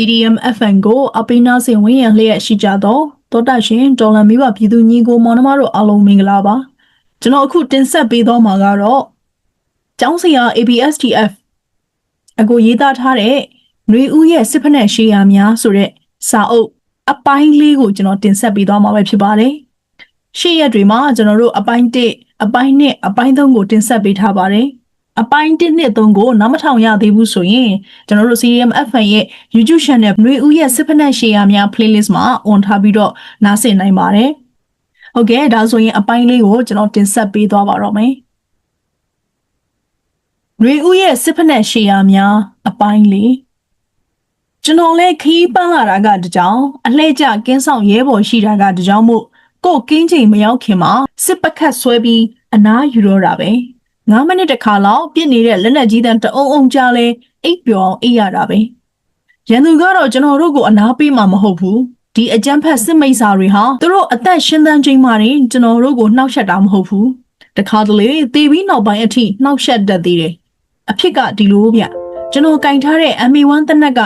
CDM FN ကိုအပိနာစင်ဝင်းရန်လျက်ရှိကြတော့တောတာရှင်ဒေါ်လာမိဘပြည်သူညီကိုမောင်နှမတို့အားလုံးမင်္ဂလာပါကျွန်တော်အခုတင်ဆက်ပေးသွားမှာကတော့ကျောင်းစရာ ABSTF အကိုရေးသားထားတဲ့ຫນွေဦးရဲ့စစ်ဖက်နဲ့ရှေးရများဆိုတဲ့စာအုပ်အပိုင်းလေးကိုကျွန်တော်တင်ဆက်ပေးသွားမှာပဲဖြစ်ပါတယ်ရှေ့ရက်တွေမှာကျွန်တော်တို့အပိုင်း1အပိုင်း2အပိုင်း3ကိုတင်ဆက်ပေးထားပါတယ် အပိုင်း1နှစ်3ကိုနားမထောင်ရသေးဘူးဆိုရင်ကျွန်တော်တို့ CDM FN ရဲ့ YouTube channel ຫນွေဦးရဲ့စစ်ဖက်နဲ့ရှေးရများ playlist မှာ on ထားပြီးတော့နားဆင်နိုင်ပါတယ်ဟုတ်ကဲ့ဒါဆိုရင်အပိုင်းလေးကိုကျွန်တော်တင်ဆက်ပေးသွားပါတော့မယ်။ရေဦးရဲ့စစ်ဖက်နဲ့ရှေယာများအပိုင်းလေးကျွန်တော်လည်းခီးပန်းလာတာကတကြောင်အလှည့်ကျကင်းဆောင်ရဲဘော်ရှိတာကတကြောင်မို့ကို့ကင်းချိန်မရောက်ခင်မှာစစ်ပကတ်ဆွဲပြီးအနားယူတော့တာပဲ။ 9မိနစ်တခါလောက်ပြစ်နေတဲ့လက်နက်ကြီးတန်းတအုံအုံကြားလဲအိပ်ပျော်အိပ်ရတာပဲ။ရန်သူကတော့ကျွန်တော်တို့ကိုအနားပေးမှာမဟုတ်ဘူး။ဒီအကြမ်းဖက်စစ်မိတ်စာတွေဟာသူတို့အသက်ရှင်သန်ချိန်မှတင်ကျွန်တော်တို့ကိုနှောက်ယှက်တာမဟုတ်ဘူး။တခါတလေတေပြီးနောက်ပိုင်းအထိနှောက်ယှက်တတ်သေးတယ်။အဖြစ်ကဒီလိုဗျ။ကျွန်တော်ကင်ထားတဲ့ MA1 တနက်က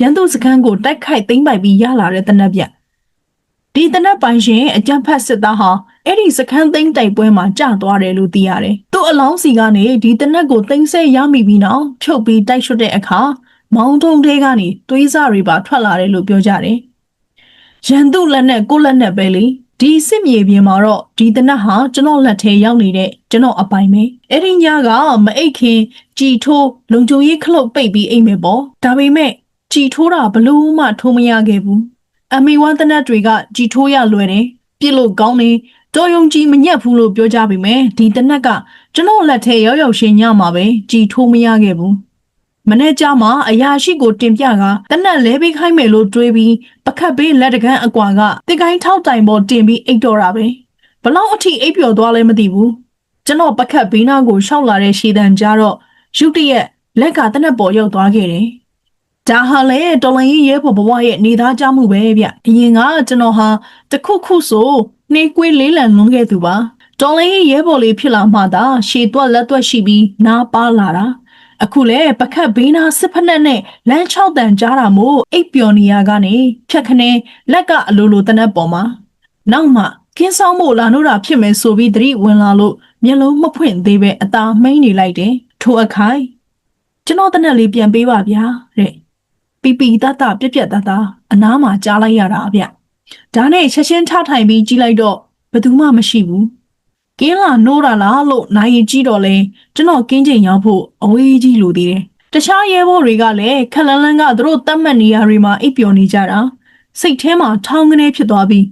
ရန်သူစခန်းကိုတိုက်ခိုက်သိမ်းပိုက်ပြီးရလာတဲ့တနက်ဗျ။ဒီတနက်ပိုင်းရှင်အကြမ်းဖက်စစ်သားဟာအဲ့ဒီစခန်းသိမ်းတိုက်ပွဲမှာကြာသွားတယ်လို့သိရတယ်။ သူ့အလောင်းစီကနေဒီတနက်ကိုသိမ်းဆဲရမိပြီးနောက်ဖြုတ်ပြီးတိုက်ရွှတ်တဲ့အခါမောင်းထုံထဲကနေသွေးစားတွေပါထွက်လာတယ်လို့ပြောကြတယ်။ရန်သူလက်နဲ့ကိုယ့်လက်နဲ့ပဲလေဒီစစ်မြေပြင်မှာတော့ဒီတနက်ဟာကျွန်တော်လက်ထဲရောက်နေတဲ့ကျွန်တော်အပိုင်ပဲအဲ့ဒီညကမအိတ်ခင်ကြည်ထိုးလုံချုံရေးခလုတ်ပိတ်ပြီးအိမ်မယ်ပေါ့ဒါပေမဲ့ကြည်ထိုးတာဘလို့မှထိုးမရခဲ့ဘူးအမေဝမ်းတနက်တွေကကြည်ထိုးရလွယ်တယ်ပြစ်လို့ကောင်းနေတော်ယုံကြည်မညက်ဘူးလို့ပြောကြပေမဲ့ဒီတနက်က ကျွန်တော်လက်ထဲရောက်ရောက်ရှင်းညမှာပဲကြည်ထိုးမရခဲ့ဘူးမနေ့ကမှအရာရှိကိုတင်ပြကတနက်လဲပေးခိုင်းမယ်လို့တွေးပြီးပခတ်ပေးလက်တကန်းအကွာကတစ်ကိုင်းထောက်တိုင်ပေါ်တင်ပြီးအိတ်တော်တာပဲဘလောက်အထိအိပ်ပျော်သွားလဲမသိဘူးကျွန်တော်ပခတ်ဘေးနားကိုရှောက်လာတဲ့ရှည်တန်ကြတော့ရုတ်တရက်လက်ကတနက်ပေါ်ရောက်သွားခဲ့တယ်ဒါဟာလေတော်လန်ကြီးရဲဖို့ဘဝရဲ့နေသားကြမှုပဲဗျအရင်ကကျွန်တော်ဟာတခုခုဆိုနှေးကွေးလေးလံလွန်ခဲ့သူပါ တော်လန်ကြီးရဲဘော်လေးဖြစ်လာမှသာရှည်သွက်လက်သွက်ရှိပြီးနားပါလာတာအခုလေပခတ်ဘေးနာစစ်ဖက်နဲ့နဲ့လမ်း၆တန်ကြားတာမို့အိပ်ပျော်နေရကနေဖြတ်ခနဲလက်ကအလိုလိုတနက်ပေါ်မှာနောက်မှကင်းဆောင်မို့လာနိုးတာဖြစ်မယ်ဆိုပြီးသတိဝင်လာလို့မျက်လုံးမဖွင့်သေးပဲအသာမှိန်နေလိုက်တယ်ထိုအခိုင်ကျွန်တော်တနက်လေးပြန်ပေးပါဗျာတဲ့ပီပီတတပြက်ပြက်တတအနားမှာကြားလိုက်ရတာဗျဒါနဲ့ချက်ချင်းထထိုင်ပြီးကြီးလိုက်တော့ဘယ်သူမှမရှိဘူး ကင်းလာနိုးတာလားလို့နိုင်ရင်ကြည့်တော့လဲကျွန်တော်ကင်းချိန်ရောက်ဖို့အဝေးကြီးလိုသေးတယ်။တခြားရဲဘော်တွေကလည်းခက်လန်းလန်းကသူတို့တတ်မှတ်နေရတွေမှာအိပ်ပျော်နေကြတာစိတ်ထဲမှာထောင်းကနေဖြစ်သွားပြီး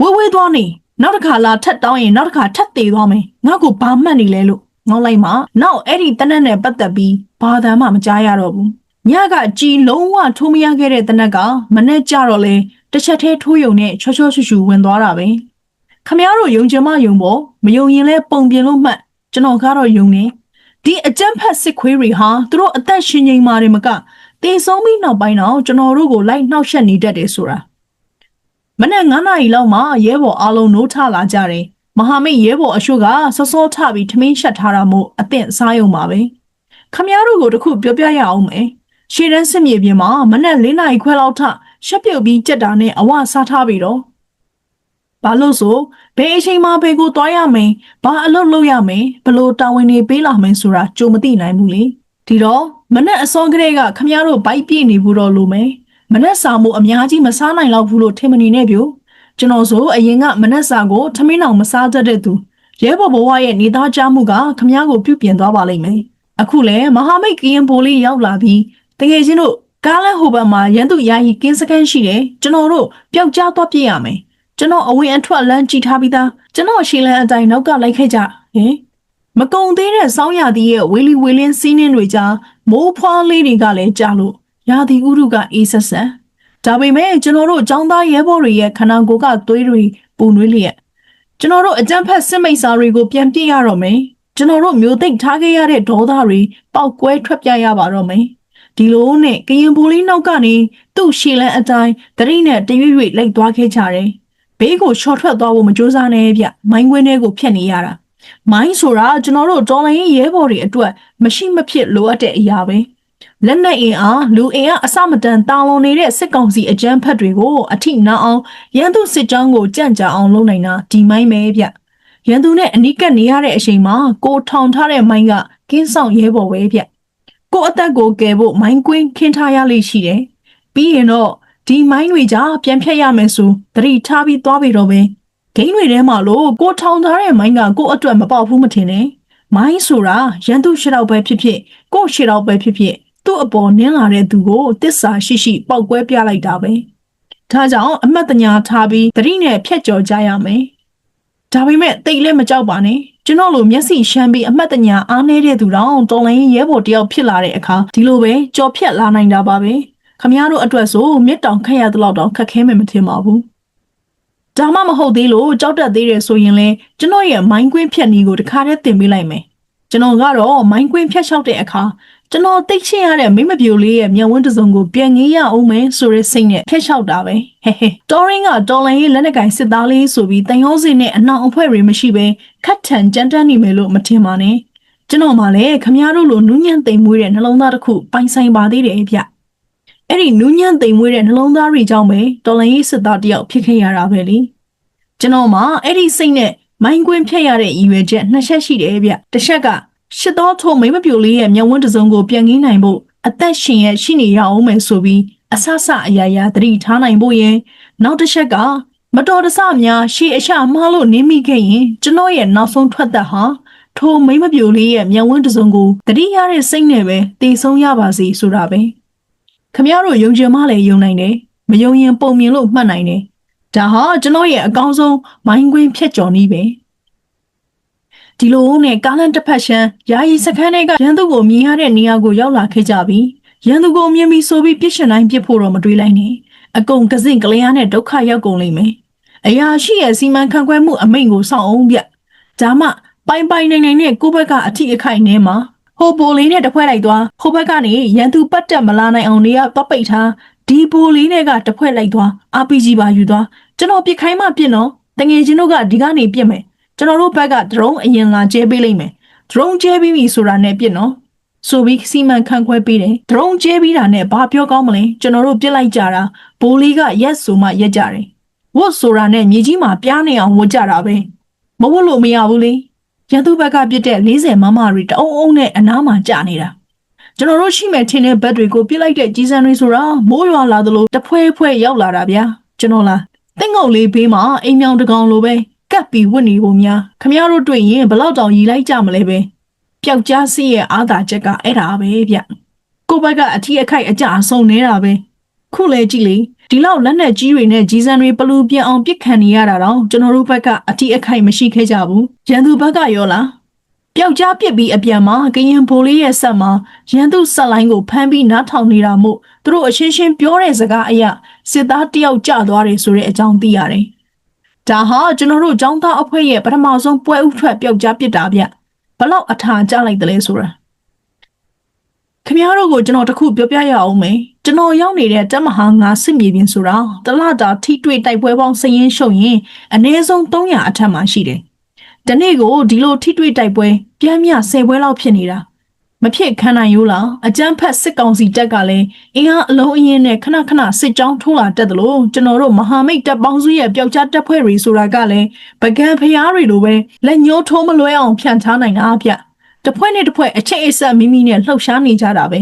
ဝေးဝေးသွားနေနောက်တစ်ခါလာထက်တောင်းရင်နောက်တစ်ခါထက်သေးသွားမယ်ငါ့ကိုဘာမှတ်နေလဲလို့ငေါလိုက်မှနောက်အဲ့ဒီတနက်နဲ့ပတ်သက်ပြီးဘာသာမှမကြားရတော့ဘူးညကကြည်လုံးဝထိုးမရခဲ့တဲ့တနက်ကမနဲ့ကြတော့လဲတစ်ချက်သေးထိုးယုံနဲ့ချောချောရှူရှူဝင်သွားတာပဲ ခမရတို့ယုံကြမယုံပေါ့မယုံရင်လဲပုံပြင်လို့မှတ်ကျွန်တော်ကတော့ယုံနေဒီအကြမ်းဖက်စစ်ခွေးတွေဟာသူတို့အသက်ရှင်ချိန်မှာတွေမကတေဆုံးပြီးနောက်ပိုင်းတော့ကျွန်တော်တို့ကိုလိုက်နှောက်ယှက်နေတတ်တယ်ဆိုတာမနေ့9နာရီလောက်မှရဲဘော်အားလုံးနိုးထလာကြတယ်မဟာမိတ်ရဲဘော်အရှုကစောစောထပြီးထမင်းရှက်ထားတာမို့အသင့်စားယုံပါပဲခမရတို့ကိုတခုပြောပြရအောင်မယ်ရှေ့တန်းစစ်မြေပြင်မှာမနေ့၄နာရီခွဲလောက်ထရှက်ပြုတ်ပြီးကြက်တာနဲ့အဝစားထားပြီးတော့ ဘာလို့ဆိုဘယ်အချိန်မှဘယ်ကိုသွားရမယ်ဘာအလုပ်လုပ်ရမယ်ဘလို့တာဝန်တွေပေးလာမယ်ဆိုတာကြိုမသိနိုင်ဘူးလေဒီတော့မနဲ့အစောကလေးကခမရတို့ဘိုက်ပြည့်နေဘူးတော့လို့မယ်မနဲ့စာမှုအများကြီးမစားနိုင်တော့ဘူးလို့ထင်မနေနဲ့ပြိုကျွန်တော်ဆိုအရင်ကမနဲ့စာကိုထမင်းအောင်မစားတတ်တဲ့သူရဲဘော်ဘဝရဲ့နေသားကြမှုကခမရကိုပြုပြင်သွားပါလိမ့်မယ်အခုလဲမဟာမိတ်ကရင်ဘိုးလေးရောက်လာပြီးတကယ်ချင်းတို့ကားလဲဟိုဘက်မှာရန်သူယာယီကင်းစခန်းရှိတယ်ကျွန်တော်တို့ပျောက်ကြားသွားပြရမယ် ကျွန်တော်အဝင်အထွက်လမ်းကြည့်ထားပြီးသားကျွန်တော်ရှီလန်အတိုင်းနောက်ကလိုက်ခဲ့ကြဟင်မကုံသေးတဲ့စောင်းရသည်ရဲ့ဝေလီဝေလင်းစီးနှင်းတွေကြားမိုးဖွားလေးတွေကလည်းကြားလို့ရာသီဥတုကအေးဆက်ဆက်ဒါပေမဲ့ကျွန်တော်တို့ចောင်းသားရဲဘော်တွေရဲ့ခန္ဓာကိုယ်ကသွေးတွေပူနွေးလျက်ကျွန်တော်တို့အကြမ်းဖက်စစ်မိတ်စာတွေကိုပြန်ပြစ်ရတော့မယ်ကျွန်တော်တို့မျိုးသိမ့်ထားခဲ့ရတဲ့ဒေါသတွေပောက်ကွဲထွက်ပြရပါတော့မယ်ဒီလိုနဲ့ကရင်ပိုလေးနောက်ကနေသူ့ရှီလန်အတိုင်းတရိနဲ့တရွေ့ရွေ့လိုက်သွားခဲ့ကြတယ် ဘေးကိုရှော့ထွက်သွားဖို့မကြိုးစားနဲ့ဗျမိုင်းခွင်းထဲကိုဖျက်နေရတာမိုင်းဆိုတာကျွန်တော်တို့တော်လိုင်းရဲဘော်တွေအတွက်မရှိမဖြစ်လိုအပ်တဲ့အရာပဲလက်နက်အင်အားလူအင်အားအစမတန်တာလွန်နေတဲ့စစ်ကောင်စီအကြမ်းဖက်တွေကိုအထိနာအောင်ရန်သူစစ်ကြောင်းကိုကြန့်ကြာအောင်လုပ်နိုင်တာဒီမိုင်းပဲဗျရန်သူနဲ့အနီးကပ်နေရတဲ့အချိန်မှာကိုထောင်ထားတဲ့မိုင်းကကင်းဆောင်ရဲဘော်ပဲဗျကိုအသက်ကိုကယ်ဖို့မိုင်းကွင်းခင်းထားရလိမ့်ရှိတယ်ပြီးရင်တော့ ဒီမိုင်းတွေကြားပြန်ဖြတ်ရမယ်ဆိုသတိထားပြီးသွားပြီတော့ပဲဂိမ်းတွေထဲမှာလို့ကိုထောင်ထားတဲ့မိုင်းကကိုအတွက်မပေါက်ဘူးမထင်နဲ့မိုင်းဆိုတာရန်သူရှစ်တော့ပဲဖြစ်ဖြစ်ကိုရှစ်တော့ပဲဖြစ်ဖြစ်သူ့အပေါ်နင်းလာတဲ့သူကိုတစ္ဆာရှိရှိပောက်ကွဲပြလိုက်တာပဲဒါကြောင့်အမတ်တညာထားပြီးသတိနဲ့ဖြတ်ကျော်ကြရမယ်ဒါပေမဲ့တိတ်လည်းမကြောက်ပါနဲ့ကျွန်တော်လိုမျက်စိရှမ်းပြီးအမတ်တညာအားနေတဲ့သူတောင်တော်လိုင်းရဲဘော်တယောက်ဖြစ်လာတဲ့အခါဒီလိုပဲကြော်ဖြတ်လာနိုင်တာပါပဲ ခမည်းတော်အတွက်ဆိုမြစ်တောင်ခက်ရတဲ့လောက်တောင်ခက်ခဲမယ်မထင်ပါဘူးဒါမှမဟုတ်သေးလို့ကြောက်တတ်သေးတယ်ဆိုရင်လဲကျွန်တော်ရဲ့မိုင်းကွင်းဖြတ်နည်းကိုတခါတည်းသင်ပေးလိုက်မယ်ကျွန်တော်ကတော့မိုင်းကွင်းဖြတ်လျှောက်တဲ့အခါကျွန်တော်သိချင်ရတဲ့မိမပြိုလေးရဲ့မျက်ဝန်းတစ်စုံကိုပြန်ငေးရအောင်မယ်ဆိုတဲ့စိတ်နဲ့ဖျက်လျှောက်တာပဲဟဲဟဲတော်ရင်းကတော်လန်ရေးလက်နက်ကင်စစ်သားလေးဆိုပြီးတန်ရုံးစင်နဲ့အနောင်အဖွဲ့တွေမရှိဘဲခတ်ထန်ကြမ်းတမ်းနေမယ်လို့မထင်ပါနဲ့ကျွန်တော်မှလည်းခမားတို့လိုနူးညံ့သိမ်မွေးတဲ့နှလုံးသားတစ်ခုပိုင်ဆိုင်ပါသေးတယ်ဗျ အဲ့ဒီနူးညံ့သိမ်မွေးတဲ့နှလုံးသားတွေကြောင့်ပဲတော်လန်ရေးစစ်သားတယောက်ဖြစ်ခဲ့ရတာပဲလေကျွန်တော်မှအဲ့ဒီစိတ်နဲ့မိုင်းကွင်းဖြတ်ရတဲ့ရည်ရွယ်ချက်နှစ်ချက်ရှိတယ်ဗျတစ်ချက်ကရှစ်တော်ထုံမိမပြိုလေးရဲ့မျက်ဝန်းတစ်စုံကိုပြန်ငင်းနိုင်ဖို့အသက်ရှင်ရဲ့ရှိနေရအောင်မယ်ဆိုပြီးအဆဆအရာရာသတိထားနိုင်ဖို့ရင်နောက်တစ်ချက်ကမတော်တဆများရှေ့အရှမှားလို့နင်းမိခဲ့ရင်ကျွန်တော်ရဲ့နောက်ဆုံးထွက်သက်ဟာထိုမိမပြိုလေးရဲ့မျက်ဝန်းတစ်စုံကိုတတိရတဲ့စိတ်နဲ့ပဲတည်ဆုံးရပါစေဆိုတာပဲ ခမရတို့ယုံကြည်မှလည်းယုံနိုင်တယ်မယုံရင်ပုံမြင်လို့မှတ်နိုင်တယ်ဒါဟာကျွန်တော်ရဲ့အကောင်းဆုံးမိုင်းကွင်းဖြတ်ကျော်နည်းပဲဒီလိုနဲ့ကားလန်တစ်ဖက်ရှမ်းယာယီစခန်းတွေကရန်သူကိုမြင်ရတဲ့နေရာကိုရောက်လာခဲ့ကြပြီရန်သူကိုမြင်ပြီးဆိုပြီးပြစ်ရှင်တိုင်းပြစ်ဖို့တော့မတွေးလိုက်နဲ့အကုန်ကစင့်ကလျားနဲ့ဒုက္ခရောက်ကုန်လိမ့်မယ်အရာရှိရဲ့စီမံခန့်ခွဲမှုအမိန့်ကိုစောင့်အောင်ဗျဒါမှပိုင်ပိုင်နိုင်နိုင်နဲ့ကိုယ့်ဘက်ကအထီးအခိုက်နဲ့မှာ ဟိုပိုလေးနဲ့တဖွဲလိုက်သွားဟိုဘက်ကနေရန်သူပတ်တက်မလာနိုင်အောင်နေရတော့ပိတ်ထားဒီပိုလေးနဲ့ကတဖွဲလိုက်သွား RPG ပါယူသွားကျွန်တော်ပြစ်ခိုင်းမှပြစ်နော်တငယ်ချင်းတို့ကဒီကနေပြစ်မယ်ကျွန်တော်တို့ဘက်ကဒရုန်းအရင်လာကျဲပေးလိုက်မယ်ဒရုန်းကျဲပြီးပြီဆိုတာနဲ့ပြစ်နော်ဆိုပြီးစီမံခန့်ခွဲပေးတယ်ဒရုန်းကျဲပြီးတာနဲ့ဘာပြောကောင်းမလဲကျွန်တော်တို့ပြစ်လိုက်ကြတာဘိုးလေးကရက်ဆိုမှရက်ကြတယ်ဝတ်ဆိုတာနဲ့မြေကြီးမှာပြားနေအောင်ဝတ်ကြတာပဲမဝတ်လို့မရဘူးလေ ရန်သူဘက်ကပြစ်တဲ့40မမတွေတအုံအုံနဲ့အနားမှာကြာနေတာကျွန်တော်တို့ရှိမဲ့ထင်းတဲ့ဘက်တွေကိုပြစ်လိုက်တဲ့ကြီးစံတွေဆိုတာမိုးရွာလာသလိုတဖွဲဖွဲရောက်လာတာဗျာကျွန်တော်လားတင်းငုံလေးဘေးမှာအိမ်မြောင်တကောင်လိုပဲကပ်ပြီးဝတ်နေဖို့များခမရတို့တွေ့ရင်ဘလောက်တောင်ရီလိုက်ကြမလဲပဲပျောက်ကြားစီရဲ့အာသာချက်ကအဲ့ဒါပဲဗျကိုဘက်ကအထီးအခိုက်အကြအဆုံးနေတာပဲခုလေကြည့်လေ ဒီလောက်လက်နဲ့ကြီးတွေနဲ့ကြီးစံတွေပလူပြင်းအောင်ပြစ်ခံနေရတာတော့ကျွန်တော်တို့ဘက်ကအထီးအခိုက်မရှိခဲ့ကြဘူးရန်သူဘက်ကရောလားပျောက်ကြားပစ်ပြီးအပြန်မှာကရင်ဘိုလေးရဲ့ဆက်မှာရန်သူဆက်လိုင်းကိုဖမ်းပြီးနားထောင်နေတာမို့သူတို့အချင်းချင်းပြောတဲ့စကားအရစစ်သားတယောက်ကြသွားတယ်ဆိုတဲ့အကြောင်းသိရတယ်။ဒါဟာကျွန်တော်တို့ចောင်းသားအဖွဲ့ရဲ့ပထမဆုံးပွဲဥထွက်ပျောက်ကြားပစ်တာဗျ။ဘလောက်အထာကြလိုက်တယ်လဲဆိုတာ။ခင်ဗျားတို့ကိုကျွန်တော်တခုပြောပြရအောင်မယ်။ ကျွန်တော်ရောက်နေတဲ့တက်မဟာငါစစ်မြေပြင်ဆိုတာတလတာထိတွေ့တိုက်ပွဲပေါင်းစည်ရင်းရှုံရင်အနည်းဆုံး300အထက်မှာရှိတယ်။ဒီနေ့ကိုဒီလိုထိတွေ့တိုက်ပွဲပြမ်းမြ10ပွဲလောက်ဖြစ်နေတာမဖြစ်ခံနိုင်ရိုးလားအကြမ်းဖက်စစ်ကောင်စီတပ်ကလည်းအင်အားအလုံးအင်းနဲ့ခဏခဏစစ်ကြောင်းထိုးလာတက်တယ်လို့ကျွန်တော်တို့မဟာမိတ်တပ်ပေါင်းစုရဲ့ပျောက်ကြားတပ်ဖွဲ့တွေဆိုတာကလည်းပကံဖျားတွေလိုပဲလက်ညှိုးထိုးမလွဲအောင်ဖြန့်ချနိုင်တာဗျတစ်ဖွဲ့နဲ့တစ်ဖွဲ့အချက်အဆက်မိမိနဲ့လှုပ်ရှားနေကြတာပဲ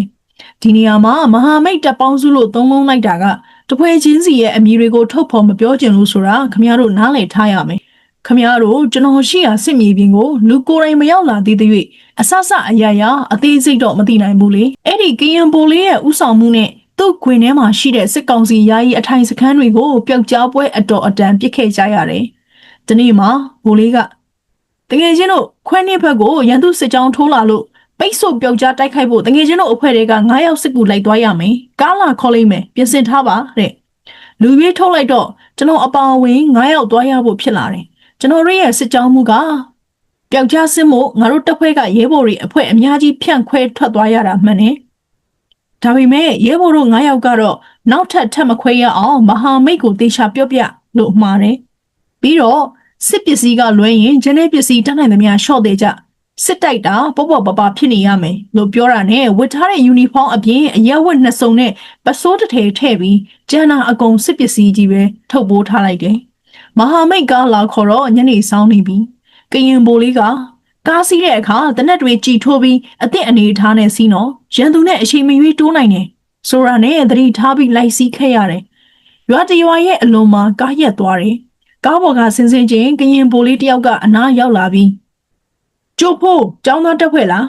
ဒီနေရာမှာမဟာမိတ်တပ်ပေါင်းစုလို့သုံးလုံးလိုက်တာကတပွဲချင်းစီရဲ့အမည်တွေကိုထုတ်ဖော်မပြောချင်လို့ဆိုတာခင်ဗျားတို့နားလည်ထားရမယ်ခမရတို့ကျွန်တော်ရှိရာစစ်မြေပြင်ကိုလူကိုယ်တိုင်မရောက်လာသေးတဲ့၍အဆဆအရာရာအသေးစိတ်တော့မသိနိုင်ဘူးလေအဲ့ဒီကရင်ပိုလေးရဲ့ဥဆောင်မှုနဲ့သူ့ခွင်ထဲမှာရှိတဲ့စစ်ကောင်စီယာယီအထိုင်စခန်းတွေကိုပျောက်ကြားပွဲအတော်အတန်ပစ်ခဲ့ကြရတယ်ဒီနေ့မှာဘိုလေးကတကယ်ချင်းတို့ခွဲနှစ်ဘက်ကိုရန်သူစစ်ကြောင်းထိုးလာလို့ ပိတ်ဆို့ပျောက်ကြားတိုက်ခိုက်ဖို့တကယ်ချင်းတို့အဖွဲ့တွေက9ယောက်စစ်ကူလိုက်သွားရမယ်ကားလာခေါ်လိုက်မယ်ပြင်ဆင်ထားပါတဲ့လူပြေးထုတ်လိုက်တော့ကျွန်တော်အပါအဝင်9ယောက်သွားရဖို့ဖြစ်လာတယ်ကျွန်တော်တို့ရဲ့စစ်ကြောင်းမှုကပျောက်ကြားစစ်မှုငါတို့တပ်ဖွဲ့ကရဲဘော်တွေအဖွဲ့အများကြီးဖြန့်ခွဲထွက်သွားရတာမှန်တယ်။ဒါပေမဲ့ရဲဘော်တို့9ယောက်ကတော့နောက်ထပ်ထပ်မခွဲရအောင်မဟာမိတ်ကိုတေချာပြော့ပြလို့မှားတယ်။ပြီးတော့စစ်ပစ္စည်းကလွဲရင်ဂျန်တဲ့ပစ္စည်းတတ်နိုင်သမျှရှော့သေးကြ စစ်တိုက်တာပေါ့ပေါ့ပပဖြစ်နေရမယ်လို့ပြောတာနဲ့ဝတ်ထားတဲ့ယူနီဖောင်းအပြင်အရက်ဝတ်နှစ်စုံနဲ့ပစိုးတစ်ထည်ထည့်ပြီးကျန်တာအကုန်စစ်ပစ္စည်းကြီးပဲထုတ်ပိုးထားလိုက်တယ်မဟာမိတ်ကလာခေါ်တော့ညနေဆောင်နေပြီကရင်ဘိုလေးကကားစီးတဲ့အခါတနက်တွေကြည်ထိုးပြီးအသင့်အနေထားနဲ့စီးတော့ရန်သူနဲ့အချိန်မရွေးတိုးနိုင်တယ်ဆိုတာနဲ့သတိထားပြီးလိုက်စီးခဲ့ရတယ်ရွာတရွာရဲ့အလုံးမှာကားရက်သွားတယ်ကားပေါ်ကဆင်းဆင်းချင်းကရင်ဘိုလေးတယောက်ကအနားရောက်လာပြီး ကျို့ဖို့ចောင်းသားတက်ဖွဲ့လား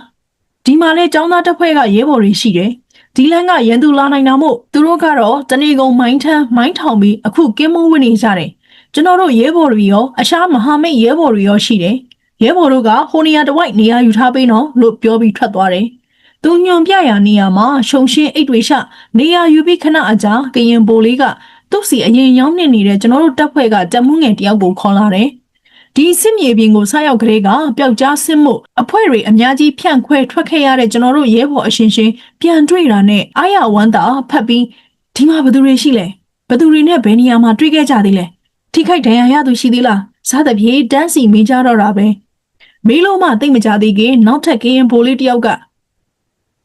ဒီမှာလဲចောင်းသားတက်ဖွဲ့ကရဲဘော်တွေရှိတယ်ဒီလန်းကရန်သူလာနိုင်တာမို့သူတို့ကတော့တနေကုန်မိုင်းထမ်းမိုင်းထောင်ပြီးအခုကင်းမုန်းဝင်နေကြတယ်ကျွန်တော်တို့ရဲဘော်တွေရောအရှားမဟာမိတ်ရဲဘော်တွေရောရှိတယ်ရဲဘော်တို့ကဟိုနေရာတစ်ဝိုက်နေရာယူထားပေးနော်လို့ပြောပြီးထွက်သွားတယ်သူညွန်ပြရာနေရာမှာရှုံရှင်းအိတ်တွေရှနေရာယူပြီးခဏအကြာကရင်ဘိုလေးကသူ့စီအရင်ရောင်းနေနေတဲ့ကျွန်တော်တို့တပ်ဖွဲ့ကတက်မှုငယ်တယောက်ကိုခေါ်လာတယ် ဒီစစ်မြေပြင်ကိုဆက်ရောက်ကလေးကပျောက်ကြားစစ်မှုအဖွဲ့တွေအများကြီးဖြန့်ခွဲထွက်ခဲ့ရတဲ့ကျွန်တော်တို့ရဲဘော်အရှင်ရှင်ပြန်တွေ့တာနဲ့အာရဝမ်းသာဖတ်ပြီးဒီမှာဘယ်သူတွေရှိလဲဘယ်သူတွေနဲ့ဘယ်နေရာမှာတွေ့ခဲ့ကြသေးလဲထိခိုက်ဒဏ်ရာရသူရှိသေးလားစားတပြေတန်းစီမေးကြတော့တာပဲမေးလို့မှသိမ့်မကြသေးခင်နောက်ထပ်ကရင်ဘိုးလေးတယောက်က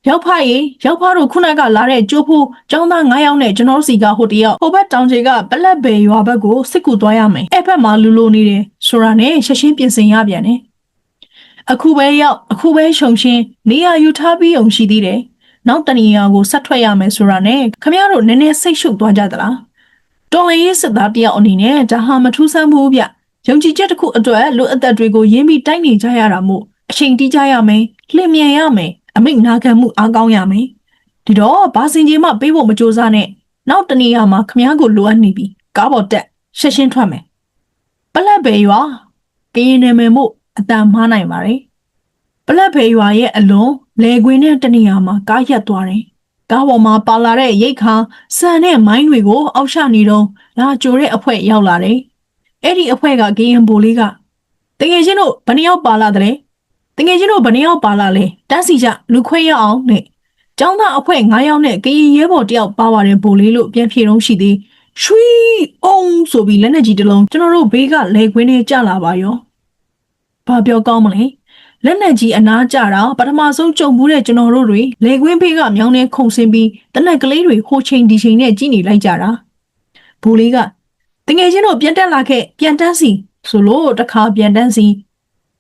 ရောက်ဖရေရောက်ဖတို့ခုနကလာတဲ့ကျိုးဖို့ចောင်းသား9ယောက်နဲ့ကျွန်တော်တို့စီကဟိုတယောက်ဟိုဘက်တောင်ကြီးကပလက်ဘယ်ရွာဘက်ကိုစစ်ကူသွားရမယ်အဲ့ဘက်မှာလူလိုနေတယ် ဆိုတာနဲ့ရှရှင်းပြင်ဆင်ရပြန်တယ်အခုပဲရောက်အခုပဲရှုံရှင်းနေရာယူထားပြီးအောင်ရှိသေးတယ်နောက်တနေရာကိုဆက်ထွက်ရမယ်ဆိုတာနဲ့ခမရတို့နည်းနည်းစိတ်ရှုပ်သွားကြသလားတော်လည်းရေးစစ်သားတယောက်အနေနဲ့ဒါဟာမထူးဆန်းဘူးဗျယုံကြည်ချက်တစ်ခုအတွက်လူအသက်တွေကိုရင်းပြီးတိုက်နေကြရတာမို့အချိန်တီးကြရမယ်လင့်မြန်ရမယ်အမိတ်နာခံမှုအားကောင်းရမယ်ဒီတော့ဘာစင်ကြီးမှပေးဖို့မကြိုးစားနဲ့နောက်တနေရာမှာခမ ्या ကိုလိုအပ်နေပြီကားပေါ်တက်ရှက်ရှင်းထွက်မယ် ပလက်ဘယ်ရွာကရင်နယ်မယ်မို့အတန်မှားနိုင်ပါတယ်ပလက်ဘယ်ရွာရဲ့အလွန်လေခွင်းနဲ့တနေရာမှာကားရက်သွားတယ်ကားပေါ်မှာပါလာတဲ့ရိတ်ခါစံနဲ့မိုင်းတွေကိုအောက်ရှနေတော့လာကြိုတဲ့အဖွဲရောက်လာတယ်အဲ့ဒီအဖွဲကကရင်ဘိုလေးကတကယ်ချင်းတို့ဘယ်နှယောက်ပါလာတယ်လဲတကယ်ချင်းတို့ဘယ်နှယောက်ပါလာလဲတန်းစီကြလူခွဲရအောင်နဲ့ကျောင်းသားအဖွဲ့9ယောက်နဲ့ကရင်ရဲဘော်တယောက်ပါပါတယ်ဘိုလေးလို့ပြန်ဖြေတော့ရှိသေး ရွှီအောင်ဆိုပြီးလက်နဲ့ကြီးတစ်လုံးကျွန်တော်တို့ဘေးကလေခွင်းနဲ့ကြလာပါရောဘာပြောကောင်းမလဲလက်နဲ့ကြီးအနားကြတာပထမဆုံးကြုံမှုတဲ့ကျွန်တော်တို့တွေလေခွင်းဘေးကမြောင်းနဲ့ခုန်ဆင်းပြီးတနက်ကလေးတွေဟိုချိန်ဒီချိန်နဲ့ကြည်နေလိုက်ကြတာဘိုလေးကတငယ်ချင်းတို့ပြန်တက်လာခဲ့ပြန်တန်းစီဆိုလို့တခါပြန်တန်းစီ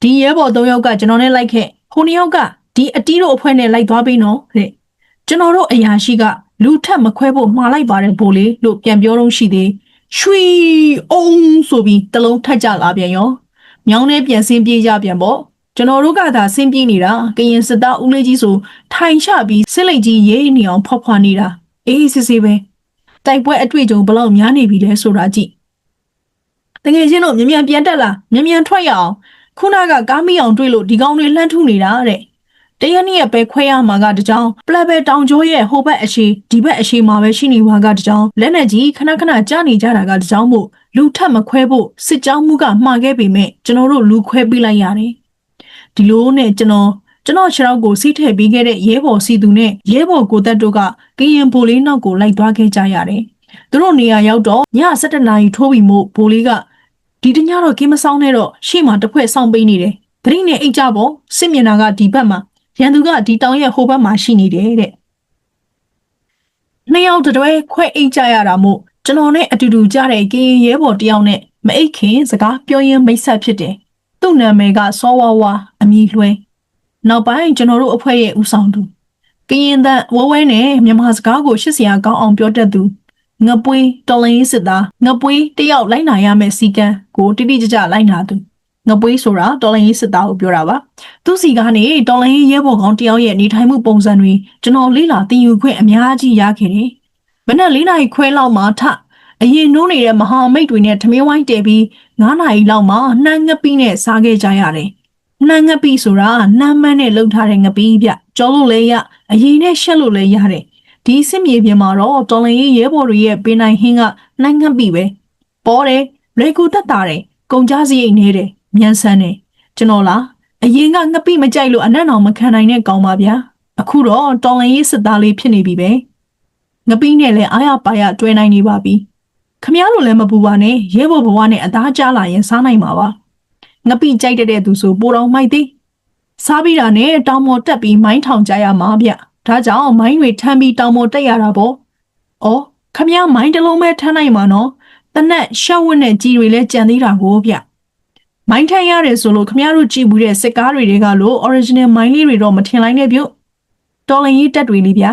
ဒီရဲဘော်၃ယောက်ကကျွန်တော်နဲ့လိုက်ခဲ့ဟိုနှစ်ယောက်ကဒီအတီးတို့အဖွဲ့နဲ့လိုက်သွားပြီးနော်တဲ့ကျွန်တော်တို့အရာရှိက လူထက်မခွဲဖို့မှားလိုက်ပါတယ်ဘိုလေးလို့ပြန်ပြောတော့ရှိသေးရွှီအောင်ဆိုပြီးတလုံးထက်ကြလာပြန်ရောမြောင်းနဲ့ပြန်ဆင်းပြေးကြပြန်ပေါ့ကျွန်တော်တို့ကသာဆင်းပြေးနေတာကရင်စစ်သားဦးလေးကြီးဆိုထိုင်ချပြီးစစ်လိတ်ကြီးရေးနေအောင်ဖောက်ဖွာနေတာအေးစစ်စစ်ပဲတိုက်ပွဲအတွေ့အကြုံဘယ်လောက်များနေပြီလဲဆိုတာကြည့်တကယ်ချင်းတို့မြ мян ပြန်တက်လာမြ мян ထွက်ရအောင်ခုနကကားမီအောင်တွေ့လို့ဒီကောင်တွေလှမ်းထုနေတာတဲ့ တရက်နေ့ရက်ပဲခွဲရမှာကတကြောင်ပလက်ပဲတောင်ကျိုးရဲ့ဟိုဘက်အရှိဒီဘက်အရှိမှာပဲရှိနေပါကတကြောင်လက်နဲ့ကြီးခဏခဏကြားနေကြတာကတကြောင်မို့လူထက်မခွဲဖို့စစ်ကြောင်းမှုကမှားခဲ့ပေမဲ့ကျွန်တော်တို့လူခွဲပေးလိုက်ရတယ်ဒီလိုနဲ့ကျွန်တော်ကျွန်တော်ခြေထောက်ကိုစီးထည့်ပေးခဲ့တဲ့ရဲဘော်စီသူနဲ့ရဲဘော်ကိုသက်တို့ကကရင်ဘိုလေးနောက်ကိုလိုက်သွားခဲ့ကြရတယ်သူတို့နေရာရောက်တော့ည7နာရီထိုးပြီးမို့ဘိုလေးကဒီတညတော့ကင်းမဆောင်နဲ့တော့ရှေ့မှာတစ်ဖွဲ့ဆောင်ပေးနေတယ်သတိနဲ့အိတ်ကြပေါ့စစ်မျက်နှာကဒီဘက်မှာ ရန်သူကဒီတောင်ရဲ့ဟိုဘက်မှာရှိနေတယ်တဲ့နှစ်ယောက်တတွဲခွဲအိတ်ကြရတာမို့ကျွန်တော်နဲ့အတူတူကြတဲ့ကရင်ရဲဘော်တယောက်နဲ့မအိတ်ခင်စကားပြောရင်းမိတ်ဆက်ဖြစ်တယ်သူ့နာမည်ကစောဝါဝါအမီလွှဲနောက်ပိုင်းကျွန်တော်တို့အဖွဲ့ရဲ့ဦးဆောင်သူကရင်တန်ဝဲဝဲနဲ့မြန်မာစကားကိုရှစ်စရာကောင်းအောင်ပြောတတ်သူငပွေးတော်လင်းရေးစစ်သားငပွေးတယောက်လိုက်နာရမယ့်စီကံကိုတိတိကျကျလိုက်နာသူ ငပွေးဆိုတာတော်လင်းရေးစစ်သားကိုပြောတာပါသူစီကနေတော်လိုင်းရဲဘော်ကောင်တယောက်ရဲ့နေထိုင်မှုပုံစံတွေကျွန်တော်လေ့လာသင်ယူခွင့်အများကြီးရခဲ့တယ်။မနက်၄နာရီခွဲလောက်မှထအရင်နိုးနေတဲ့မဟာမိတ်တွေနဲ့ထမင်းဝိုင်းတဲပြီး9နာရီလောက်မှနှမ်းငပီးနဲ့စားခဲ့ကြရတယ်။နှမ်းငပီးဆိုတာနှမ်းမန်းနဲ့လှုပ်ထားတဲ့ငပီးပြကြောလို့လဲရအရင်နဲ့ရှက်လို့လဲရတယ်။ဒီစစ်မြေပြင်မှာတော့တော်လိုင်းရဲဘော်တွေရဲ့ပင်နိုင်ဟင်းကနှမ်းငပီးပဲ။ပေါ်တယ်လေကူတက်တာတယ်ကုန်ကြစရိတ်နေတယ် မြန်ဆန်တယ်ကျွန်တော်လားအရင်ကငပိမကြိုက်လို့အနက်အောင်မခံနိုင်တဲ့ကောင်ပါဗျာအခုတော့တော်လန်ရေးစစ်သားလေးဖြစ်နေပြီပဲငပိနဲ့လည်းအားရပါရတွဲနိုင်နေပါပြီခမ ्या တို့လည်းမပူပါနဲ့ရဲဘော်ဘဝနဲ့အသားကျလာရင်စားနိုင်မှာပါငပိကြိုက်တဲ့သူဆိုပိုတော်မိုက်သေးစားပြီးတာနဲ့တောင်ပေါ်တက်ပြီးမိုင်းထောင်ကြရမှာဗျဒါကြောင့်မိုင်းတွေထမ်းပြီးတောင်ပေါ်တက်ရတာပေါ့ဩခမည်းမိုင်းတစ်လုံးပဲထမ်းနိုင်မှာနော်တနက်ရှောက်ဝတ်နဲ့ကြီးတွေလည်းကြံသေးတာကိုဗျ မိုင်းထမ်းရတယ်ဆိုလို့ခမည်းတို့ကြည့်ဘူးတဲ့စစ်ကားတွေတွေကလို့ original မိုင်းလေးတွေတော့မထင်လိုက်နဲ့ပြုတ်တော်လင်ကြီးတက်တွေလေးဗျ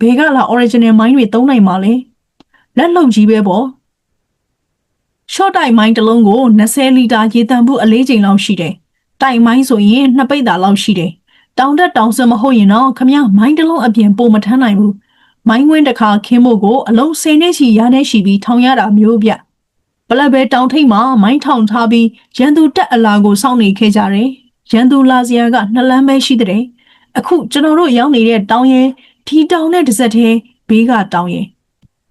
ဘေကလာ original မိုင်းတွေသုံးနိုင်မှာလဲလက်လုံကြီးပဲပေါ့ short တိုက်မိုင်းတစ်လုံးကို20လီတာရေတံမှုအလေးချိန်လောက်ရှိတယ်။တိုက်မိုင်းဆိုရင်နှစ်ပိတ်တာလောက်ရှိတယ်။တောင်တက်တောင်ဆမဟုတ်ရင်တော့ခမရမိုင်းတစ်လုံးအပြင်ပုံမထမ်းနိုင်ဘူး။မိုင်းဝင်းတစ်ခါခင်းဖို့ကိုအလုံး10နဲ့ချီရနဲ့ရှိပြီးထောင်ရတာမျိုးဗျ။ ပလက်ဘဲတောင်ထိပ်မှာမိုင်းထောင်ထားပြီးရန်သူတက်အလာကိုစောင့်နေခဲ့ကြတယ်။ရန်သူလာစရာကနှစ်လမ်းပဲရှိတဲ့။အခုကျွန်တော်တို့ရောက်နေတဲ့တောင်ရင်ဒီတောင်နဲ့တစ်စက်တည်းဘေးကတောင်ရင်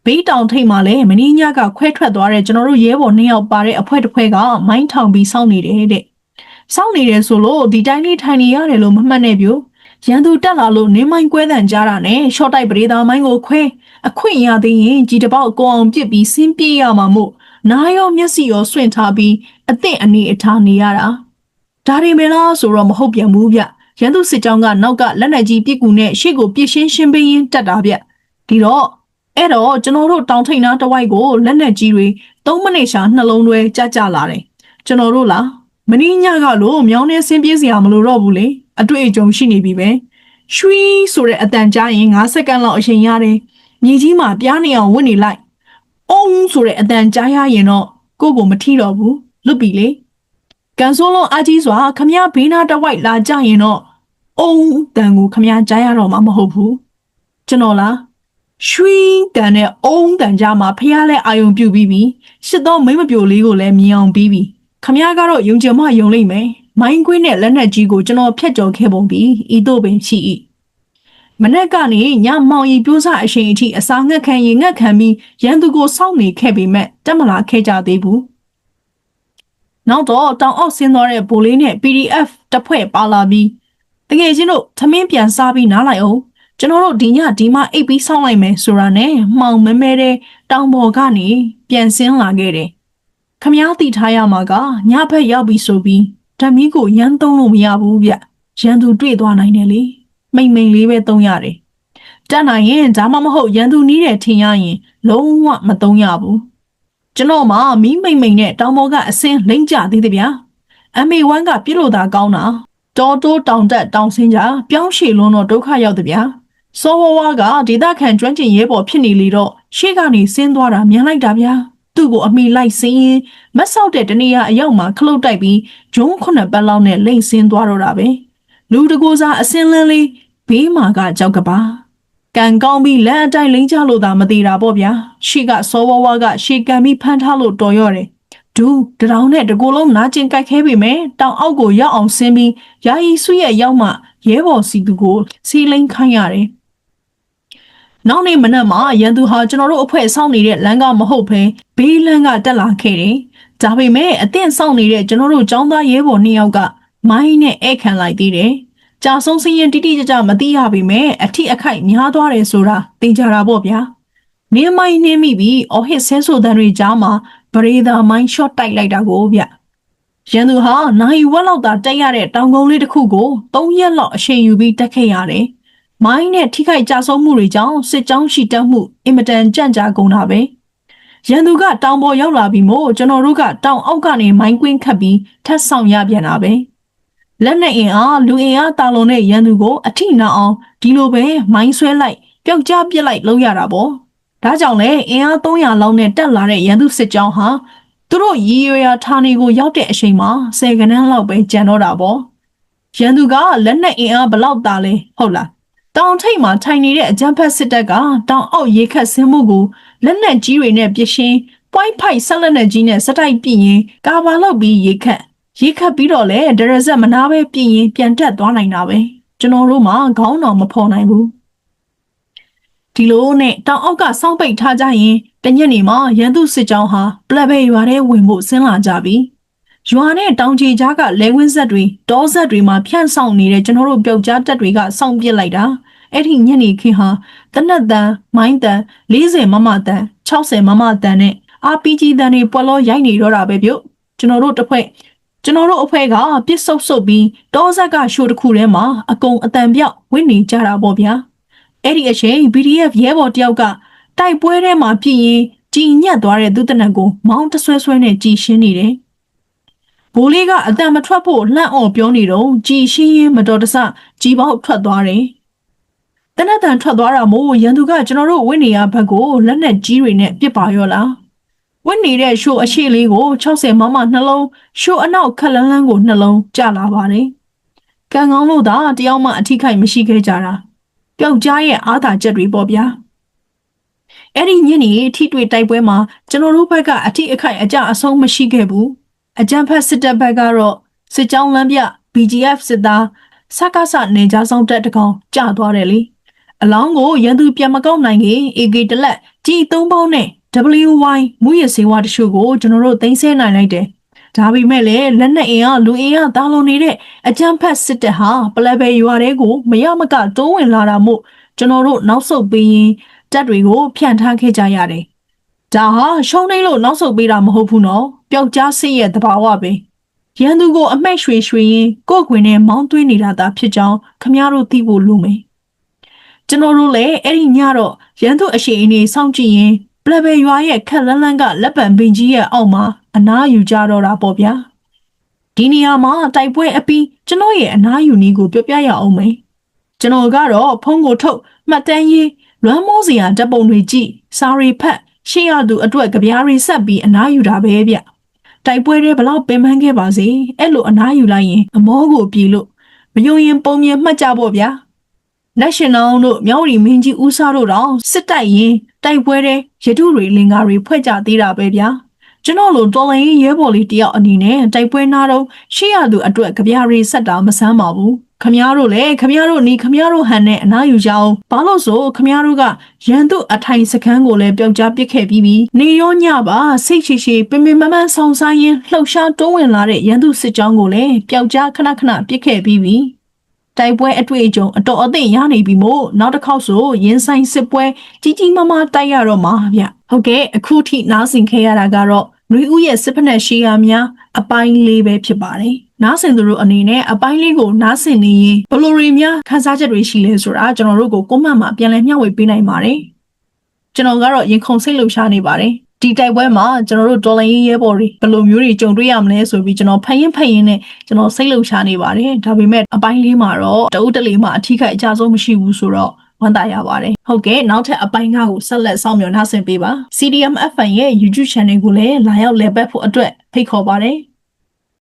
ဘေးတောင်ထိပ်မှာလည်းမင်းညကခွဲထွက်သွားတဲ့ကျွန်တော်တို့ရဲဘော်နှစ်ယောက်ပါတဲ့အဖွဲ့တစ်ဖွဲ့ကမိုင်းထောင်ပြီးစောင့်နေတယ်တဲ့။စောင့်နေတယ်ဆိုလို့ဒီတိုင်းလေးထိုင်နေရတယ်လို့မမှတ်နဲ့ပြို။ရန်သူတက်လာလို့နင်းမိုင်းကွဲတန်ကြတာနဲ့ရှော့တိုက်ပရိသာမိုင်းကိုခွဲအခွင့်ရသေးရင်ကြီးတစ်ပေါက်ကိုအောင်ပစ်ပြီးဆင်းပြေးရမှာမို့ နားရောမျက်စိရောစွန့်ထားပြီးအသင့်အနေအထားနေရတာ။ဒါတွေမလားဆိုတော့မဟုတ်ပြန်ဘူးဗျ။ရန်သူစစ်ကြောင်းကနောက်ကလက်နက်ကြီးပစ်ကူနဲ့ရှေ့ကိုပစ်ရှင်းရှင်းပေးရင်းတက်တာဗျ။ဒီတော့အဲ့တော့ကျွန်တော်တို့တောင်ထိန်နာတစ်ဝိုက်ကိုလက်နက်ကြီးတွေ၃မိနစ်ရှာနှလုံးသွဲကြကြလာတယ်ကျွန်တော်တို့လားမင်းညကလို့မြောင်းနေဆင်းပြေးစရာမလိုတော့ဘူးလေအတွေ့အကြုံရှိနေပြီပဲရွှီဆိုတဲ့အတန်ကြားရင်9စက္ကန့်လောက်အချိန်ရတယ်မြေကြီးမှာပြားနေအောင်ဝတ်နေလိုက် အုံးဆိုတဲ့အတန်ကြားရရင်တော့ကိုယ့်ကိုမထီတော့ဘူးလွတ်ပြီလေကန်ဆိုးလုံးအကြီးစွာခမည်းဘေးနာတစ်ဝိုက်လာကြရင်တော့အုံးတန်ကိုခမည်းကြားရတော့မှာမဟုတ်ဘူးကျွန်တော်လားရွှီတန်နဲ့အုံးတန်ကြမှာဖះလဲအာယုံပြုတ်ပြီးပြီရှစ်သောမိမပြိုလေးကိုလည်းမြင်အောင်ပြီးပြီခမ ्या ကတော့ယုံကြည်မှယုံလိမ့်မယ်မိုင်းကွင်းနဲ့လက်နက်ကြီးကိုကျွန်တော်ဖျက်ကျော်ခဲ့ပုံပြီးဤတို့ပင်ရှိ၏ မနေ့ကနေညမောင်ရီပြိုးစားအချိန်အထိအစာငတ်ခံရင်ငတ်ခံပြီးရန်သူကိုစောင့်နေခဲ့ပေမဲ့တက်မလာခဲ့ကြသေးဘူးနောက်တော့တောင်အောက်ဆင်းသွားတဲ့ဗိုလ်လေးနဲ့ PDF တပ်ဖွဲ့ပါလာပြီးတကယ်ချင်းတို့သမင်းပြန်စားပြီးနားလိုက်အောင်ကျွန်တော်တို့ဒီညဒီမှအိပ်ပြီးစောင့်လိုက်မယ်ဆိုတာနဲ့မှောင်မဲမဲတဲ့တောင်ပေါ်ကနေပြန်ဆင်းလာခဲ့တယ်။ခမားတီထားရမှာကညဘက်ရောက်ပြီဆိုပြီးဓာမီကိုရမ်းသုံးလို့မရဘူးဗျ။ရန်သူတွေ့သွားနိုင်တယ်လေ။ မိမ့်မိန်လေးပဲသုံးရတယ်။တတ်နိုင်ရင်ဒါမှမဟုတ်ရန်သူနီးတယ်ထင်ရရင် လုံးဝမသုံးရဘူး။ကျွန်တော်မှမီးမိမ့်မိန်နဲ့တောင်ပေါ်ကအစင်းလိမ့်ကြသေးတယ်ဗျာ။ MA1 ကပြစ်လို့သာကောင်းတာ။တော်တိုးတောင်တက်တောင်ဆင်းကြပြောင်းရှည်လွန်းတော့ဒုက္ခရောက်တယ်ဗျာ။စောဝဝါကဒေတာခန်ကျွမ်းကျင်ရဲဘော်ဖြစ်နေလေတော့ရှေ့ကနေဆင်းသွားတာမြန်လိုက်တာဗျာသူ့ကိုအမိလိုက်ဆင်းရင်မက်ဆောက်တဲ့တနေရာအရောက်မှာခလုတ်တိုက်ပြီးဂျုံခုနှစ်ပတ်လောက်နဲ့လိမ့်ဆင်းသွားတော့တာပဲ လူတကူစားအစင်းလန်းလေးဘေးမှာကကြောက်ကပါကန်ကောင်းပြီးလက်အတိုင်းလိမ့်ချလို့သာမသေးတာပေါ့ဗျာရှေ့ကစောဝဝါကရှေ့ကန်ပြီးဖမ်းထားလို့တော်ရော့တယ်ဒူတရောင်နဲ့တကူလုံးနာကျင်ကြိုက်ခဲပေမဲ့တောင်အောက်ကိုရောက်အောင်ဆင်းပြီးယာယီဆွရဲ့ရောက်မှရဲဘော်စီသူကိုစီလိန်ခိုင်းရတယ်နောက်နေ့မနက်မှာရန်သူဟာကျွန်တော်တို့အဖွဲ့စောင့်နေတဲ့လမ်းကမဟုတ်ဘဲဘေးလမ်းကတက်လာခဲ့တယ်။ဒါပေမဲ့အသင့်စောင့်နေတဲ့ကျွန်တော်တို့ចောင်းသားရဲဘော်နှစ်ယောက်က မိုင်းနဲ့ဧခံလိုက်သေးတယ်။ကြာဆုံးစင်းရင်တိတိကျကျမသိရပေမဲ့အထိအခိုက်များသွားတယ်ဆိုတာသိကြတာပေါ့ဗျာ။နင်းမိုင်းနင်းမိပြီးအော်ဟစ်ဆဲဆိုတဲ့တွေကြားမှာဗရေသာမိုင်းရှော့တိုက်လိုက်တာကိုဗျ။ရန်သူဟာနိုင်ဝက်လောက်သာတက်ရတဲ့တောင်ကုန်းလေးတစ်ခုကို၃ရက်လောက်အချိန်ယူပြီးတက်ခဲ့ရတယ်။မိုင်းနဲ့ထိခိုက်ကြဆုံးမှုတွေကြောင့်စစ်ကြောင်းရှိတက်မှုအင်မတန်ကြန့်ကြာကုန်တာပဲရန်သူကတောင်ပေါ်ရောက်လာပြီးမို့ကျွန်တော်တို့ကတောင်အောက်ကနေမိုင်းကွင်းခတ်ပြီးထပ်ဆောင်ရပြန်တာပဲ လက်နဲ့အင်အားလူအင်အားတာလုံတဲ့ရန်သူကိုအထိနာအောင်ဒီလိုပဲမိုင်းဆွဲလိုက်ပျောက်ကြားပစ်လိုက်လုပ်ရတာပေါ့ဒါကြောင့်လေအင်အား300လောက်နဲ့တက်လာတဲ့ရန်သူစစ်ကြောင်းဟာသူတို့ရီရွရာဌာနေကိုရောက်တဲ့အချိန်မှာဆယ်ကနန်းလောက်ပဲကြံတော့တာပေါ့ရန်သူကလက်နဲ့အင်အားဘလောက်တာလဲဟုတ်လားတောင်ထိပ်မှာထိုင်နေတဲ့အကြမ်းဖက်စစ်တပ်ကတောင်အောက်ရေခတ်ဆင်းမှုကိုလက်နက်ကြီးတွေနဲ့ပစ်ရှင်းပွိုင်းဖိုက်ဆက်လက်နက်ကြီးနဲ့စတိုက်ပြင်းရင်ကာဘာလောက်ပြီးရေခတ် ရေခတ်ပြီးတော့လေဒရဇက်မနာပဲပြင်းရင်ပြန်တက်သွားနိုင်တာပဲကျွန်တော်တို့မှခေါင်းတော်မဖော်နိုင်ဘူးဒီလိုနဲ့တောင်အောက်ကစောင့်ပိတ်ထားကြရင်တညက်နေမှာရန်သူစစ်ကြောင်းဟာပလက်ဘေရွာထဲဝင်ဖို့ဆင်းလာကြပြီရွာနဲ့တောင်ချေကြားကလဲဝင်းဆက်တွေတောဆက်တွေမှာဖြန့်ဆောင်နေတဲ့ကျွန်တော်တို့ပျောက်ကြားတက်တွေကစောင့်ပစ်လိုက်တာအဲ့ဒီညနေခင်းဟာတနက်တန်မိုင်းတန်40မမတန်60မမတန်နဲ့ RPG တန်တွေပွက်လောရိုက်နေတော့တာပဲပြုတ်ကျွန်တော်တို့တစ်ဖွဲ့ ကျွန်တော်တို့အဖွဲ့ကပြစ်ဆုပ်ဆုပ်ပြီးတောဆက်ကရှိုးတစ်ခုထဲမှာအကုံအတန်ပြောက်ဝင်နေကြတာပေါ့ဗျာအဲ့ဒီအချိန် BDF ရဲဘော်တယောက်ကတိုက်ပွဲထဲမှာပြည်ရင်ကြည်ညက်သွားတဲ့သူတနက်ကိုမောင်းတဆွဲဆွဲနဲ့ကြည်ရှင်းနေတယ်ဘိုးလေးကအတန်မထွက်ဖို့လှန့်အော်ပြောနေတော့ကြည်ရှင်းရင်မတော်တဆကြည်ပေါက်ထွက်သွားတယ်တနက်တန်ထွက်သွားတာမို့ရန်သူကကျွန်တော်တို့ဝင်းနေရဘက်ကိုလက်နက်ကြီးတွေနဲ့ပစ်ပါရောလား ဝင်းနေတဲ့ရှိုးအရှိလေးကို60မမနှလုံးရှိုးအနောက်ခက်လန်းလန်းကိုနှလုံးကျလာပါတယ်ကံကောင်းလို့သာတယောက်မှအထိခိုက်မရှိခဲ့ကြတာပျောက်ကြားရဲ့အားသာချက်တွေပေါ့ဗျာအဲ့ဒီညနေထိတွေ့တိုက်ပွဲမှာကျွန်တော်တို့ဘက်ကအထိအခိုက်အကျအဆုံးမရှိခဲ့ဘူးအကြံဖက်စစ်တပ်ဘက်ကတော့စစ်ကြောင်းလမ်းပြ BGF စစ်သားစကားစနေကြဆောင်တက်တကောင်ကျသွားတယ်လေအလောင်းကိုရန်သူပြန်မကောက်နိုင်ခင် AK တလက်ကြီး၃ပေါင်းနဲ့ WY မူရစေဝါတချို့ကိုကျွန်တော်တို့သိမ်းဆည်းနိုင်လိုက်တယ်။ဒါပေမဲ့လည်းလက်နက်အင်အားလူအင်အားတာလုံနေတဲ့အကြမ်းဖက်စစ်တပ်ဟာပလက်ပဲရွာတွေကိုမရမကတိုးဝင်လာတာမို့ကျွန်တော်တို့နောက်ဆုတ်ပေးရင်တပ်တွေကိုဖြန့်ထားခဲ့ကြရတယ်။ဒါဟာရှုံးနေလို့နောက်ဆုတ်ပေးတာမဟုတ်ဘူးနော်။ပျောက်ကြားစစ်ရဲ့သဘာဝပဲ။ရန်သူကိုအမှဲ့ရွှေရွှေရင်ကိုယ့်ခွင်နဲ့မောင်းသွင်းနေတာသာဖြစ်ကြောင်းခမရတို့သိဖို့လိုမယ်။ကျွန်တော်တို့လည်းအဲ့ဒီညတော့ရန်သူအရှိန်အနေစောင့်ကြည့်ရင် ပလက်ပဲရွာရဲ့ခက်လန်းလန်းကလက်ပံပင်ကြီးရဲ့အောက်မှာအနားယူကြတော့တာပေါ့ဗျာဒီနေရာမှာတိုက်ပွဲအပြီးကျွန်တော်ရဲ့အနားယူနည်းကိုပြောပြရအောင်မယ်ကျွန်တော်ကတော့ဖုန်းကိုထုတ်မှတ်တမ်းရေးလွမ်းမောစရာဓာတ်ပုံတွေကြည့်စာရီဖတ်ရှေ့ရသူအတွက်ကြပြားတွေဆက်ပြီးအနားယူတာပဲဗျတိုက်ပွဲတွေဘလောက်ပင်ပန်းခဲ့ပါစေအဲ့လိုအနားယူလိုက်ရင်အမောကိုပြေလို့မယုံရင်ပုံမြင်မှတ်ကြပေါ့ဗျာ National တို့မြောက်ရီမင်းကြီးဦးစားတို့တော့စစ်တိုက်ရင်တိုက်ပွဲတဲ့ရတုတွေလင်္ကာတွေဖွဲ့ကြသေးတာပဲဗျာကျွန်တော်လိုတော်လိုင်းရဲဘော်လေးတယောက်အနေနဲ့တိုက်ပွဲနာတော့ရှေ့ရသူအတွက်ကြပြားတွေဆက်တာမဆန်းပါဘူးခမည်းတော်လည်းခမည်းတော်နီးခမည်းတော်ဟန်နဲ့အနားယူကြအောင်ဘာလို့ဆိုခမည်းတော်ကရန်သူအထိုင်စခန်းကိုလည်းပျောက်ကြားပစ်ခဲ့ပြီးပြီနေရောညပါစိတ်ရှိရှိပင်ပင်မမန်းဆောင်ဆိုင်ရင်လှုပ်ရှားတွန်းဝင်လာတဲ့ရန်သူစစ်ကြောင်းကိုလည်းပျောက်ကြားခဏခဏပစ်ခဲ့ပြီးပြီ တိုက်ပွဲအတွေ့အကြုံအတော်အသင့်ရနေပြီမို့နောက်တစ်ခေါက်ဆိုရင်ဆိုင်စစ်ပွဲကြီးကြီးမားမားတိုက်ရတော့မှာဗျဟုတ်ကဲ့အခုထိနားဆင်ခဲ့ရတာကတော့နွေဦးရဲ့စစ်ဖက်နဲ့ရှေးရများအပိုင်းလေးပဲဖြစ်ပါတယ်နားဆင်သူတို့အနေနဲ့အပိုင်းလေးကိုနားဆင်နေရင်ဘယ်လိုတွေများခန်းစားချက်တွေရှိလဲဆိုတာကျွန်တော်တို့ကိုကွန်မန့်မှာပြန်လည်မျှဝေပေးနိုင်ပါတယ်ကျွန်တော်ကတော့ရင်ခုန်စိတ်လှုပ်ရှားနေပါတယ် ဒီတိုက်ပွဲမှာကျွန်တော်တို့ဒေါ်လာရေးရဲဘော်တွေဘယ်လိုမျိုးတွေကြုံတွေ့ရမလဲဆိုပြီးကျွန်တော်ဖတ်ရင်ဖတ်ရင်နဲ့ကျွန်တော်စိတ်လှုပ်ရှားနေပါတယ်ဒါပေမဲ့အပိုင်းလေးမှာတော့တအုပ်တလေမှာအထီးခိုက်အကြဆုံးမရှိဘူးဆိုတော့ဝမ်းသာရပါတယ်ဟုတ်ကဲ့နောက်ထပ်အပိုင်းကကိုဆက်လက်ဆောင်မြော်နှဆင်ပေးပါ CDM FN ရဲ့ YouTube channel ကိုလည်းလာရောက်လည်ပတ်ဖို့အတွက်ဖိတ်ခေါ်ပါတယ်